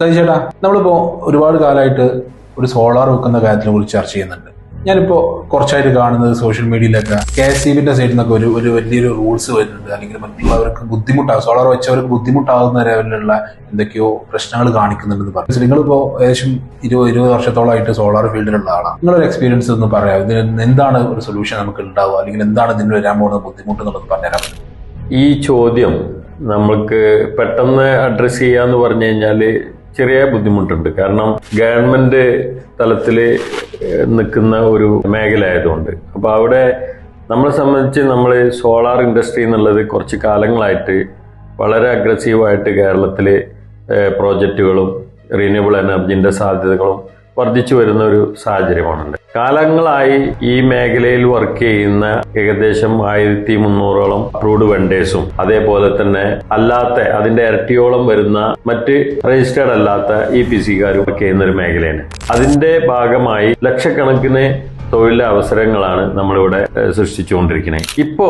ചേട്ടാ നമ്മളിപ്പോ ഒരുപാട് കാലമായിട്ട് ഒരു സോളാർ വെക്കുന്ന കാര്യത്തിനെ കുറിച്ച് ചർച്ച ചെയ്യുന്നുണ്ട്. ഞാനിപ്പോ കുറച്ചായിട്ട് കാണുന്നത് സോഷ്യൽ മീഡിയയിലൊക്കെ കെ എസ് സി ബിന്റെ സൈഡിൽ നിന്നൊക്കെ ഒരു ഒരു വലിയൊരു റൂൾസ് വരുന്നുണ്ട്. അല്ലെങ്കിൽ മറ്റുള്ളവർക്ക് ബുദ്ധിമുട്ടാകും സോളാർ വെച്ചവർക്ക് ബുദ്ധിമുട്ടാകുന്ന ലെവലിലുള്ള എന്തൊക്കെയോ പ്രശ്നങ്ങൾ കാണിക്കുന്നുണ്ടെന്ന് പറഞ്ഞു നിങ്ങളിപ്പോ ഏകദേശം ഇരുപത് ഇരുപത് വർഷത്തോളമായിട്ട് സോളാർ ഫീൽഡിലുള്ള ആളാണ്. നിങ്ങളൊരു എക്സ്പീരിയൻസ് ഒന്ന് പറയാം ഇതിന് എന്താണ് ഒരു സൊല്യൂഷൻ നമുക്ക് ഉണ്ടാവുക? അല്ലെങ്കിൽ എന്താണ് ഇതിന് വരാൻ പോകുന്ന ബുദ്ധിമുട്ട് എന്നുള്ളത് പറഞ്ഞുതരാൻ പറ്റും ഈ ചോദ്യം നമ്മൾക്ക് പെട്ടെന്ന് അഡ്രസ് ചെയ്യാന്ന് പറഞ്ഞു കഴിഞ്ഞാൽ ചെറിയ ബുദ്ധിമുട്ടുണ്ട്. കാരണം ഗവൺമെന്റ് തലത്തിൽ നിൽക്കുന്ന ഒരു മേഖല ആയതുകൊണ്ട് അപ്പൊ അവിടെ നമ്മളെ സംബന്ധിച്ച് നമ്മൾ സോളാർ ഇൻഡസ്ട്രി എന്നുള്ളത് കുറച്ച് കാലങ്ങളായിട്ട് വളരെ അഗ്രസീവായിട്ട് കേരളത്തിലെ പ്രോജക്റ്റുകളും റിന്യൂവബിൾ എനർജിന്റെ സാധ്യതകളും വർദ്ധിച്ചു വരുന്ന ഒരു സാഹചര്യമാണുണ്ട്. കാലങ്ങളായി ഈ മേഖലയിൽ വർക്ക് ചെയ്യുന്ന ഏകദേശം ആയിരത്തി മുന്നൂറോളം അപ്രൂവ്ഡ് വെണ്ടേഴ്സും അതേപോലെ തന്നെ അല്ലാത്ത അതിന്റെ ഇരട്ടിയോളം വരുന്ന മറ്റ് രജിസ്റ്റേർഡ് അല്ലാത്ത ഇ പി സിക്കാരും വർക്ക് ചെയ്യുന്ന ഒരു മേഖലയാണ്. അതിന്റെ ഭാഗമായി ലക്ഷക്കണക്കിന് തൊഴിലവസരങ്ങളാണ് നമ്മളിവിടെ സൃഷ്ടിച്ചുകൊണ്ടിരിക്കുന്നത് ഇപ്പോ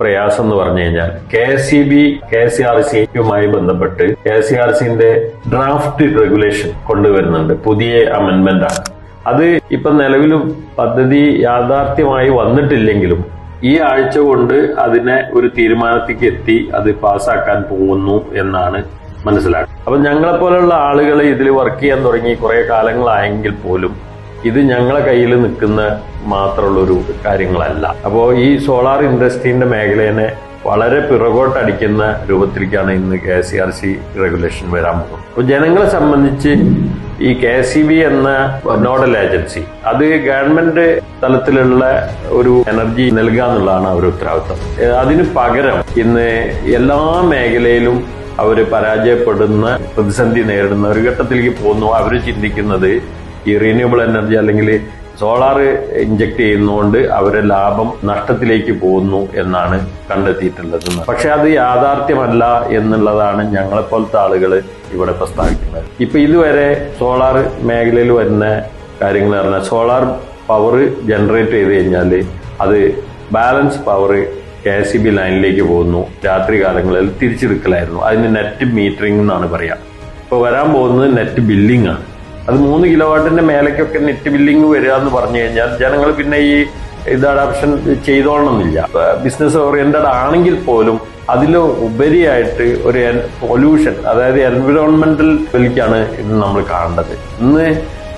പ്രയാസം എന്ന് പറഞ്ഞു കഴിഞ്ഞാൽ K C B K C R സിയുമായി ബന്ധപ്പെട്ട് കെ സി ആർ സിന്റെ ഡ്രാഫ്റ്റ് റെഗുലേഷൻ കൊണ്ടുവരുന്നുണ്ട്. പുതിയ അമെന്റ്മെന്റ് ആണ് അത് ഇപ്പൊ നിലവിലും പദ്ധതി യാഥാർത്ഥ്യമായി വന്നിട്ടില്ലെങ്കിലും ഈ ആഴ്ച കൊണ്ട് അതിനെ ഒരു തീരുമാനത്തേക്ക് എത്തി അത് പാസ്സാക്കാൻ പോകുന്നു എന്നാണ് മനസ്സിലാക്കുന്നത്. അപ്പൊ ഞങ്ങളെ പോലുള്ള ആളുകൾ ഇതിൽ വർക്ക് ചെയ്യാൻ തുടങ്ങി കുറെ കാലങ്ങളായെങ്കിൽ പോലും ഇത് ഞങ്ങളെ കയ്യിൽ നിൽക്കുന്ന മാത്രമുള്ളൊരു കാര്യങ്ങളല്ല. അപ്പോൾ ഈ സോളാർ ഇൻഡസ്ട്രീന്റെ മേഖലയെ വളരെ പിറകോട്ടടിക്കുന്ന രൂപത്തിലേക്കാണ് ഇന്ന് K C R C regulation വരാൻ പോകുന്നത്. അപ്പോൾ ജനങ്ങളെ സംബന്ധിച്ച് ഈ കെ സി ബി എന്ന നോഡൽ ഏജൻസി അത് ഗവൺമെന്റ് തലത്തിലുള്ള ഒരു എനർജി നൽകുക എന്നുള്ളതാണ് അവരുടെ ഉത്തരവാദിത്തം. അതിന് പകരം ഇന്ന് എല്ലാ മേഖലയിലും അവർ പരാജയപ്പെടുന്ന പ്രതിസന്ധി നേരിടുന്ന ഒരു ഘട്ടത്തിലേക്ക് പോകുന്നു. അവർ ചിന്തിക്കുന്നത് ഈ റിന്യൂബിൾ എനർജി അല്ലെങ്കിൽ സോളാർ ഇഞ്ചക്ട് ചെയ്യുന്നതുകൊണ്ട് അവരെ ലാഭം നഷ്ടത്തിലേക്ക് പോകുന്നു എന്നാണ് കണ്ടെത്തിയിട്ടുള്ളത്. പക്ഷെ അത് യാഥാർത്ഥ്യമല്ല എന്നുള്ളതാണ് ഞങ്ങളെപ്പോലത്തെ ആളുകൾ ഇവിടെ പ്രസ്താവിക്കുന്നത്. ഇപ്പൊ ഇതുവരെ സോളാർ മേഖലയിൽ വരുന്ന കാര്യങ്ങൾ പറഞ്ഞാൽ സോളാർ പവർ ജനറേറ്റ് ചെയ്ത് കഴിഞ്ഞാൽ അത് balance power K C B ലൈനിലേക്ക് പോകുന്നു. രാത്രി കാലങ്ങളിൽ തിരിച്ചെടുക്കലായിരുന്നു. അതിന് നെറ്റ് മീറ്ററിംഗ് എന്നാണ് പറയുക ഇപ്പോൾ വരാൻ പോകുന്നത് നെറ്റ് ബില്ലിംഗ് ആണ്. അത് മൂന്ന് കിലോ വാട്ടിന്റെ മേലേക്കൊക്കെ നെറ്റ് ബില്ലിംഗ് വരിക എന്ന് പറഞ്ഞു കഴിഞ്ഞാൽ ജനങ്ങൾ പിന്നെ ഈ ഇത് അഡാപ്ഷൻ ചെയ്തോളണമെന്നില്ല. ബിസിനസ് ഓറിയന്റഡ് ആണെങ്കിൽ പോലും അതിൽ ഉപരിയായിട്ട് ഒരു പൊല്യൂഷൻ അതായത് എൻവിറോൺമെന്റൽ ലെവലിലേക്കാണ് ഇന്ന് നമ്മൾ കാണേണ്ടത്. ഇന്ന്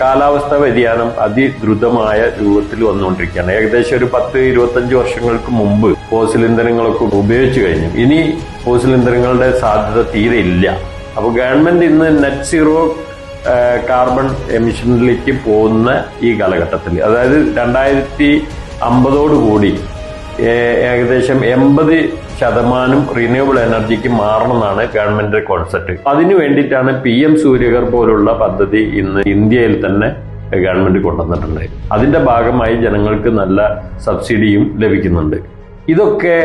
കാലാവസ്ഥാ വ്യതിയാനം അതിദ്രുതമായ രൂപത്തിൽ വന്നുകൊണ്ടിരിക്കുകയാണ്. ഏകദേശം ഒരു പത്ത് ഇരുപത്തഞ്ച് വർഷങ്ങൾക്ക് മുമ്പ് ഫോസിൽ ഇന്ധനങ്ങളൊക്കെ ഉപയോഗിച്ചു കഴിഞ്ഞു. ഇനി ഫോസിൽ ഇന്ധനങ്ങളുടെ സാധ്യത തീരെ ഇല്ല. അപ്പോൾ ഗവൺമെന്റ് ഇന്ന് നെറ്റ് സീറോ കാർബൺ എമിഷനിലേക്ക് പോകുന്ന ഈ കാലഘട്ടത്തിൽ. അതായത് രണ്ടായിരത്തി കൂടി ഏകദേശം എൺപത് ശതമാനം റിന്യൂവബിൾ എനർജിക്ക് മാറണമെന്നാണ് ഗവൺമെന്റ് കോൺസെപ്റ്റ് അതിനു വേണ്ടിയിട്ടാണ് പി എം സൂര്യകർ പോലുള്ള പദ്ധതി ഇന്ന് ഇന്ത്യയിൽ തന്നെ ഗവൺമെന്റ് കൊണ്ടുവന്നിട്ടുണ്ട്. അതിന്റെ ഭാഗമായി ജനങ്ങൾക്ക് നല്ല സബ്സിഡിയും ലഭിക്കുന്നുണ്ട്. ഇതൊക്കെ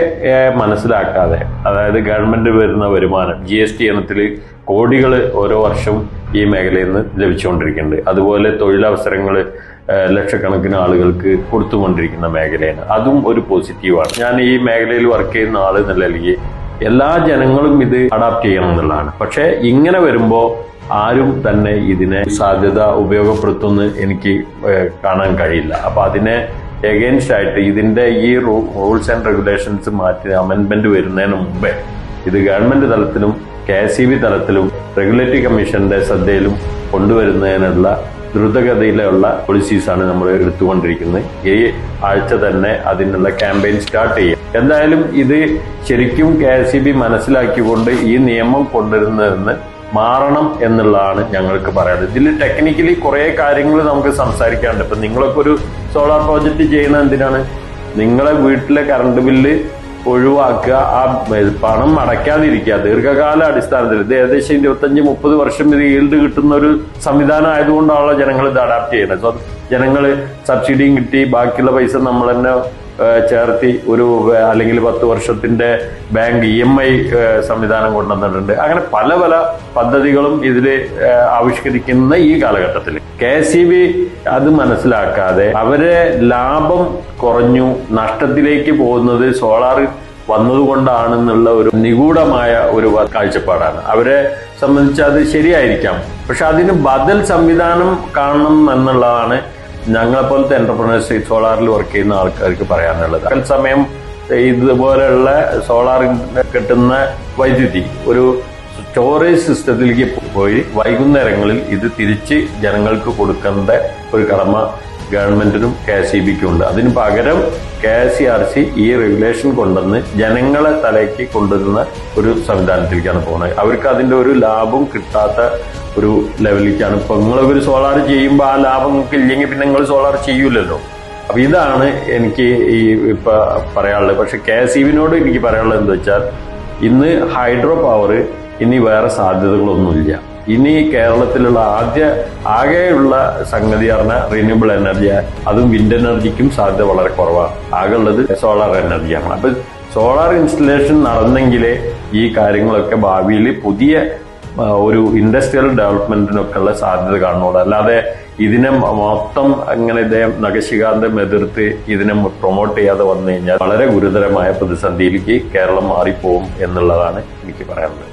മനസ്സിലാക്കാതെ അതായത് ഗവൺമെന്റ് വരുന്ന വരുമാനം ജി എസ് ടി ഇനത്തിൽ കോടികൾ ഓരോ വർഷം ഈ മേഖലയിൽ നിന്ന് ലഭിച്ചുകൊണ്ടിരിക്കുന്നുണ്ട്. അതുപോലെ തൊഴിലവസരങ്ങൾ ലക്ഷക്കണക്കിന് ആളുകൾക്ക് കൊടുത്തുകൊണ്ടിരിക്കുന്ന മേഖലയാണ്. അതും ഒരു പോസിറ്റീവാണ്. ഞാൻ ഈ മേഖലയിൽ വർക്ക് ചെയ്യുന്ന ആൾ എന്നുള്ള എല്ലാ ജനങ്ങളും ഇത് അഡാപ്റ്റ് ചെയ്യണം എന്നുള്ളതാണ്. പക്ഷേ ഇങ്ങനെ വരുമ്പോൾ ആരും തന്നെ ഇതിനെ സാധ്യത ഉപയോഗപ്പെടുത്തുമെന്ന് എനിക്ക് കാണാൻ കഴിയില്ല. അപ്പോൾ അതിനെ എഗെയിൻസ്റ്റ് ആയിട്ട് ഇതിന്റെ ഈ റൂൾസ് ആൻഡ് റെഗുലേഷൻസ് മാറ്റി അമെൻമെന്റ് വരുന്നതിന് മുമ്പേ ഇത് ഗവൺമെന്റ് തലത്തിലും കെ എസ് ബി തലത്തിലും റെഗുലേറ്ററി കമ്മീഷന്റെ ശ്രദ്ധയിലും കൊണ്ടുവരുന്നതിനുള്ള ദ്രുതഗതിയിലുള്ള പോളിസീസാണ് നമ്മൾ എടുത്തുകൊണ്ടിരിക്കുന്നത്. ഈ ആഴ്ച തന്നെ അതിനുള്ള ക്യാമ്പയിൻ സ്റ്റാർട്ട് ചെയ്യും. എന്തായാലും ഇത് ശരിക്കും കെ എസ് ബി മനസ്സിലാക്കിക്കൊണ്ട് ഈ നിയമം കൊണ്ടുവരുന്നതെന്ന് മാറണം എന്നുള്ളതാണ് ഞങ്ങൾക്ക് പറയാനുള്ളത്. ഇതിൽ ടെക്നിക്കലി കുറെ കാര്യങ്ങൾ നമുക്ക് സംസാരിക്കാനുണ്ട്. ഇപ്പൊ നിങ്ങളൊക്കെ ഒരു സോളാർ പ്രോജക്റ്റ് ചെയ്യുന്ന എന്തിനാണ്? നിങ്ങളെ വീട്ടിലെ കറണ്ട് ബില്ല് ഒഴിവാക്കുക ആ പണം അടയ്ക്കാതിരിക്കുക. ദീർഘകാല അടിസ്ഥാനത്തിൽ ഇത് ഏകദേശം ഇരുപത്തഞ്ച് മുപ്പത് വർഷം ഇത് ഈൽഡ് കിട്ടുന്ന ഒരു സംവിധാനം ആയതുകൊണ്ടാണല്ലോ ജനങ്ങൾ ഇത് അഡാപ്റ്റ് ചെയ്യുന്നത്. സോ ജനങ്ങൾ സബ്സിഡിയും കിട്ടി ബാക്കിയുള്ള പൈസ നമ്മൾ തന്നെ ചേർത്തി ഒരു അല്ലെങ്കിൽ പത്ത് വർഷത്തിന്റെ ബാങ്ക് ഇ എം ഐ സംവിധാനം കൊണ്ടുവന്നിട്ടുണ്ട്. അങ്ങനെ പല പല പദ്ധതികളും ഇതിൽ ആവിഷ്കരിക്കുന്ന ഈ കാലഘട്ടത്തിൽ. കെ സി ബി അത് മനസ്സിലാക്കാതെ അവരെ ലാഭം കുറഞ്ഞു നഷ്ടത്തിലേക്ക് പോകുന്നത് സോളാർ വന്നതുകൊണ്ടാണെന്നുള്ള ഒരു നിഗൂഢമായ ഒരു കാഴ്ചപ്പാടാണ്. അവരെ സംബന്ധിച്ച് അത് ശരിയായിരിക്കാം. പക്ഷെ അതിന് ബദൽ സംവിധാനം കാണണം എന്നുള്ളതാണ് ഞങ്ങളെപ്പോലത്തെ എന്റർപ്രണേഴ്സ് സോളാറിൽ വർക്ക് ചെയ്യുന്ന ആൾക്കാർക്ക് പറയാനുള്ളത്. അതേസമയം ഇതുപോലെയുള്ള സോളാർ കിട്ടുന്ന വൈദ്യുതി ഒരു സ്റ്റോറേജ് സിസ്റ്റത്തിലേക്ക് പോയി വൈകുന്നേരങ്ങളിൽ ഇത് തിരിച്ച് ജനങ്ങൾക്ക് കൊടുക്കേണ്ട ഒരു കടമ ഗവൺമെന്റിനും കെ എസ് ഇ ബിക്കും ഉണ്ട് അതിന് പകരം K S E R C ഈ റെഗുലേഷൻ കൊണ്ടുവന്ന് ജനങ്ങളെ തലയ്ക്ക് കൊണ്ടുവരുന്ന ഒരു സംവിധാനത്തിലേക്കാണ് പോകുന്നത്. അവർക്ക് അതിന്റെ ഒരു ലാഭം കിട്ടാത്ത ഒരു ലെവലിലേക്കാണ് ഇപ്പൊ നിങ്ങൾ ഒരു സോളാർ ചെയ്യുമ്പോൾ ആ ലാഭം നിങ്ങൾക്ക് ഇല്ലെങ്കിൽ പിന്നെ നിങ്ങൾ സോളാർ ചെയ്യൂലല്ലോ. അപ്പൊ ഇതാണ് എനിക്ക് ഈ ഇപ്പൊ പറയാനുള്ളത്. പക്ഷെ കെ എസ് ഇവിനോട് എനിക്ക് പറയാനുള്ളത് എന്താ വെച്ചാൽ ഇന്ന് ഹൈഡ്രോ പവർ ഇനി വേറെ സാധ്യതകളൊന്നുമില്ല. ഇനി കേരളത്തിലുള്ള ആദ്യ ആകെയുള്ള സംഗതി പറഞ്ഞാൽ റിന്യൂബിൾ എനർജി അതും വിൻഡ് എനർജിക്കും സാധ്യത വളരെ കുറവാണ്. ആകെ ഉള്ളത് സോളാർ എനർജിയാണ് അപ്പൊ സോളാർ ഇൻസ്റ്റലേഷൻ നടന്നെങ്കിലേ ഈ കാര്യങ്ങളൊക്കെ ഭാവിയിൽ പുതിയ ഒരു ഇൻഡസ്ട്രിയൽ ഡെവലപ്മെന്റിനൊക്കെ ഉള്ള സാധ്യത കാണുന്നുള്ളൂ അല്ലാതെ ഇതിനെ മൊത്തം അങ്ങനെ ഇദ്ദേഹം നഖശികാന്തം എതിർത്ത് ഇതിനെ പ്രൊമോട്ട് ചെയ്യാതെ വന്നു കഴിഞ്ഞാൽ വളരെ ഗുരുതരമായ പ്രതിസന്ധിയിലേക്ക് കേരളം മാറിപ്പോവും എന്നുള്ളതാണ് എനിക്ക് പറയാനുള്ളത്.